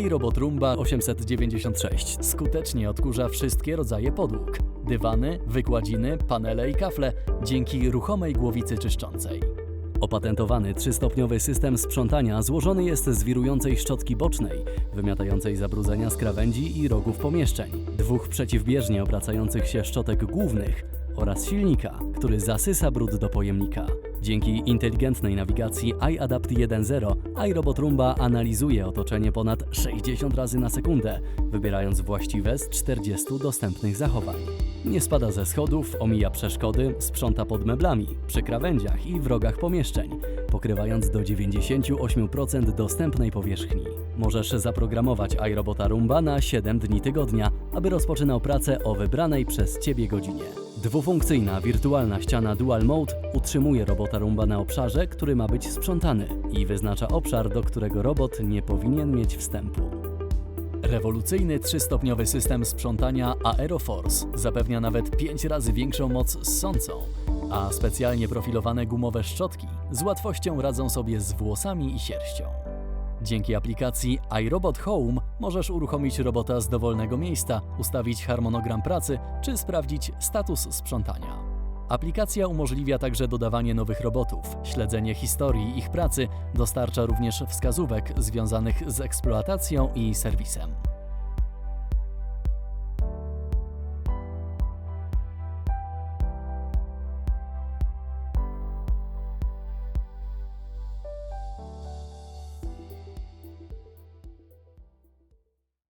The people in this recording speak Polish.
iRobot Roomba 896 skutecznie odkurza wszystkie rodzaje podłóg, dywany, wykładziny, panele i kafle dzięki ruchomej głowicy czyszczącej. Opatentowany trzystopniowy system sprzątania złożony jest z wirującej szczotki bocznej, wymiatającej zabrudzenia z krawędzi i rogów pomieszczeń, dwóch przeciwbieżnie obracających się szczotek głównych oraz silnika, który zasysa brud do pojemnika. Dzięki inteligentnej nawigacji iAdapt 1.0 iRobot Roomba analizuje otoczenie ponad 60 razy na sekundę, wybierając właściwe z 40 dostępnych zachowań. Nie spada ze schodów, omija przeszkody, sprząta pod meblami, przy krawędziach i w rogach pomieszczeń, pokrywając do 98% dostępnej powierzchni. Możesz zaprogramować iRobota Roomba na 7 dni tygodnia, aby rozpoczynał pracę o wybranej przez Ciebie godzinie. Dwufunkcyjna wirtualna ściana Dual Mode utrzymuje robota Roomba na obszarze, który ma być sprzątany i wyznacza obszar, do którego robot nie powinien mieć wstępu. Rewolucyjny trzystopniowy system sprzątania Aeroforce zapewnia nawet 5 razy większą moc ssącą, a specjalnie profilowane gumowe szczotki z łatwością radzą sobie z włosami i sierścią. Dzięki aplikacji iRobot Home możesz uruchomić robota z dowolnego miejsca, ustawić harmonogram pracy czy sprawdzić status sprzątania. Aplikacja umożliwia także dodawanie nowych robotów, śledzenie historii ich pracy, dostarcza również wskazówek związanych z eksploatacją i serwisem.